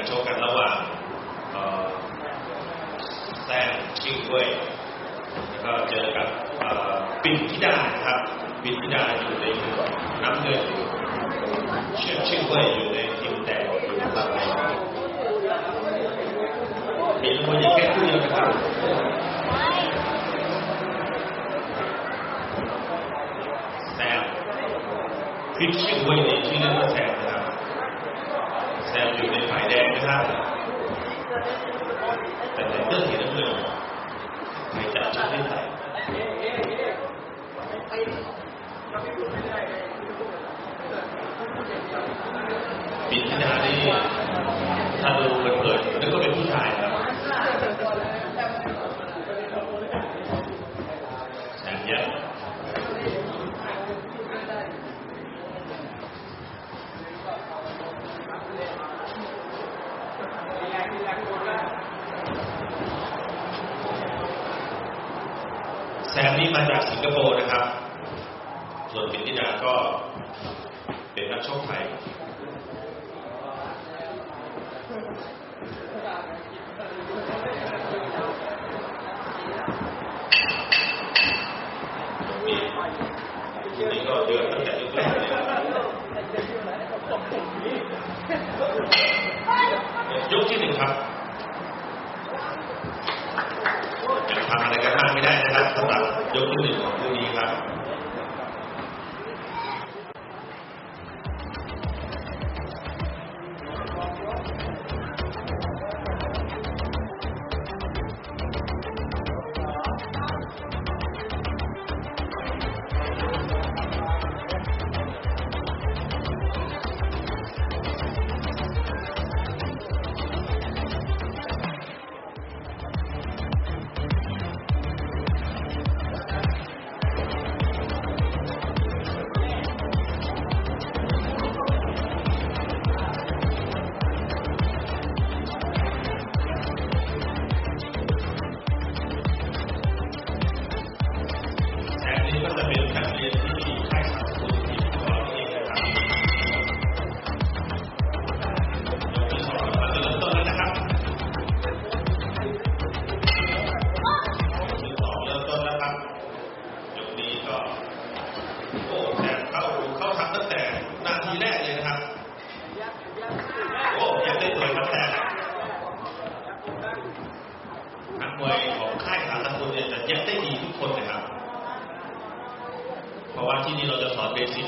การชว์กันระหว่างแซมชิงเว่ยแล้วก็เจอกับปิ่นธิดาครับปิ่นธิดาอยู่ในน้ำเงินเชื่อชิงเว่ยอยู่ในทีมแดงอยู่ฝั่งไหนมีนักมวยแค่คู่เดียวนะครับแซมพิชชิ่งเว่ยนี่ชื่อเล่นว่าแซมนะครับ แซมอยู่ในฝ่ายแดงนะครับ แต่ในเสื้อสีน้ำเงินใครจับชื่อไม่ใส่ ปิดที่นานี่ถ้าดูเผินๆนึกว่าเป็นผู้ชายครับแซมเยอะแซมนี่มาจากสิงคโปร์นะครับ ส่วนปินทิดาก็เป็นนักชกไทย มีนี่ก็เดือดตั้งแต่ยกแรกเลยยกที่หนึ่งครับ ยังทำอะไรกั นมากไม่ได้นะครับสำหรับยกที่หนึ่งของพรุ่งนี้ครับ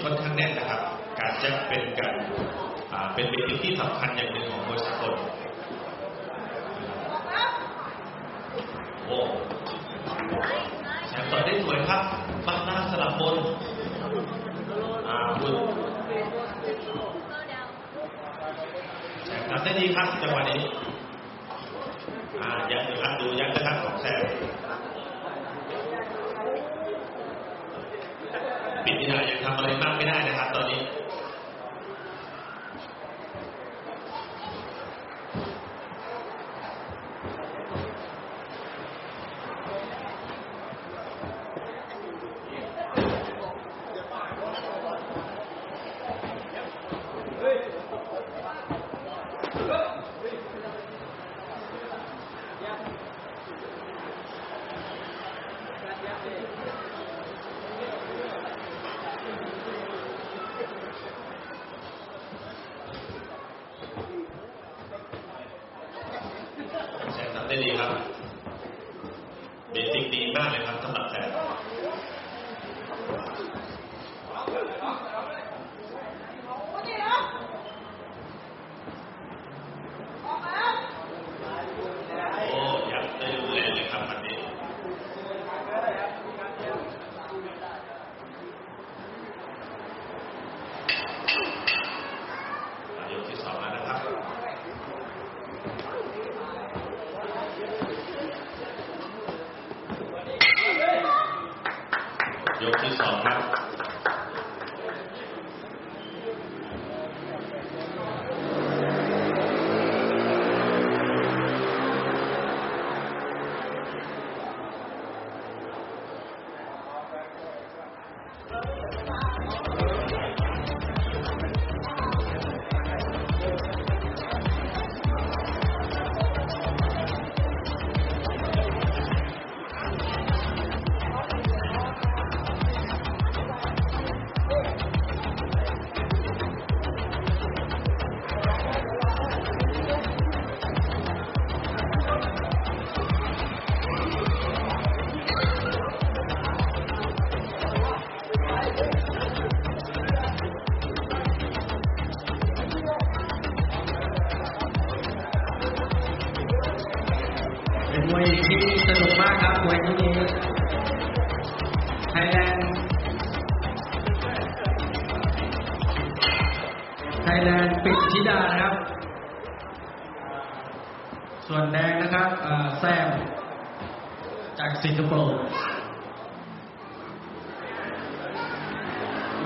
ค่อนข้างแน่นนะครับ การจะเป็นการเป็นเบสิกที่สำคัญอย่างหนึ่งของมวยสากลโอ้แสมต่อได้สวยครับบักหน้าสลับบนอาบุญแสมทำได้ดีครับจังหวะนี้อ่ายังนะครับดูยังนะครับของแสม ปิด ที่ไหนยังทำอะไรมากไม่ได้นะครับ ตอนนี้ แซมทำ ได้ดีครับ เบสิกดีมากเลยครับสำหรับแต่ มวยที่สนุกมากครับมวยที่นี้ไทยแลนด์ไทยแลนด์ปิดธิดานะครับ ส่วนแดงนะครับอ่าแซม จากสิงคโปร์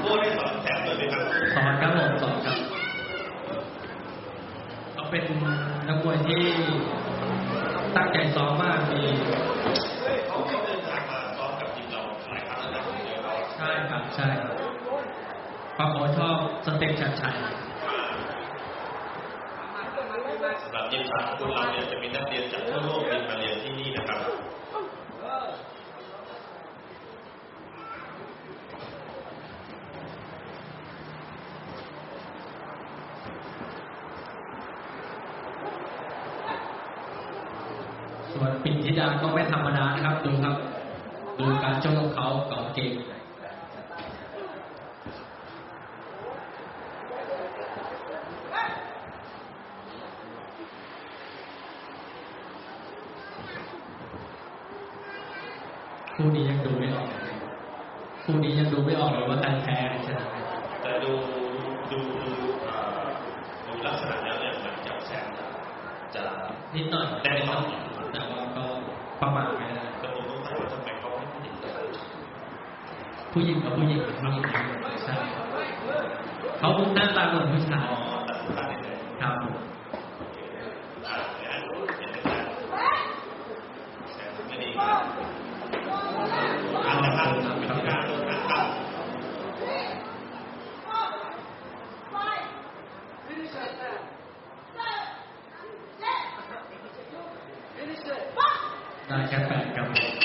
โบ้ได้สอนแสบเลยไหมครับสอนครับผมสอนครับเขาเป็นนักมวยที่ ตั้งใจซ้อมมากมีเขาก็เดินทางมาซ้อมกับทีมเราหลายครั้งแล้วนะเจอเราใช่ครับใช่ครับเพราะเขาชอบสเต็ปชัดชัยสำหรับยิมสากลเราเนี่ยจะมีนักเรียนจากทั่วโลกบินมาเรียนที่นี่นะครับ ส่ วนปิ่นธิดาก็ไม่ธรรมดานะครับ ดูครับ ดูการชกของเขาเก่าเก่งคู่นี้ยังดูไม่ออกเลยคู่นี้ยังดูไม่ออกเลยว่าใครแพ้หรือชนะแต่ดูดูดูเอ่อดูลักษณะแล้วเนี่ยเหมือนกับแซมจะจะนิดหน่อยได้นิดหน่อย ผู้หญิงกับผู้หญิงเป็นผู้หญิงใช่เขาหน้าตาเหมือนผู้ชายอ๋อตัดขาดได้เลยครับผมอ่าเนี่ยเห็นไหมครับแซมไม่ดีครับอันนะครับเป็นที่การโดนนะครับได้แค่แปดครับ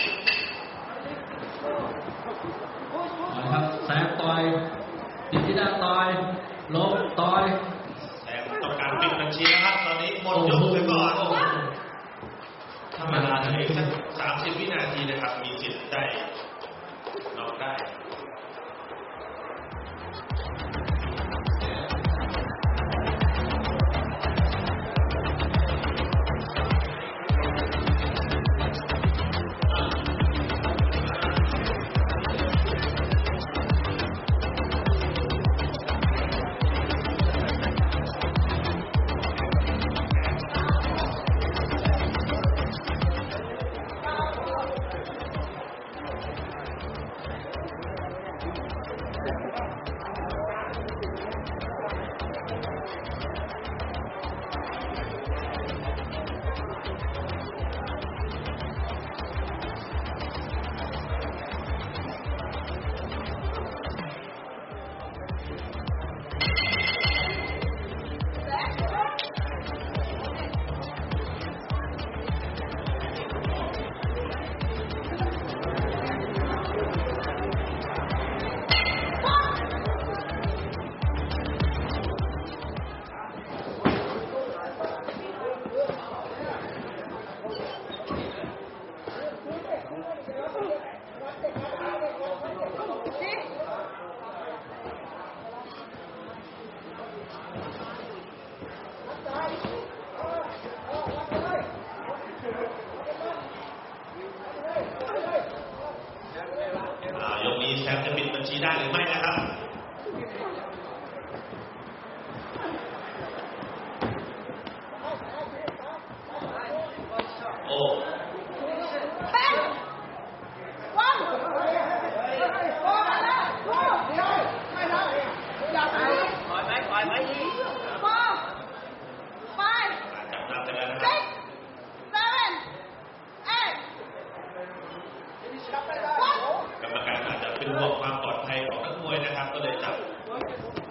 เป็นห่วงความปลอดภัยของนักมวยนะครับ ก็เลยจับ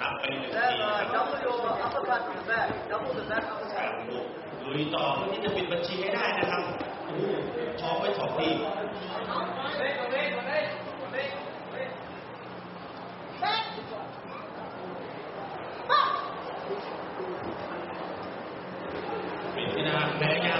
นับไปหนึ่งทีครับแสนบุกลุยต่อเพื่อที่จะปิดบัญชีให้ได้นะครับโอ้โหช้อมไว้สองทีเป็นที่นาพยา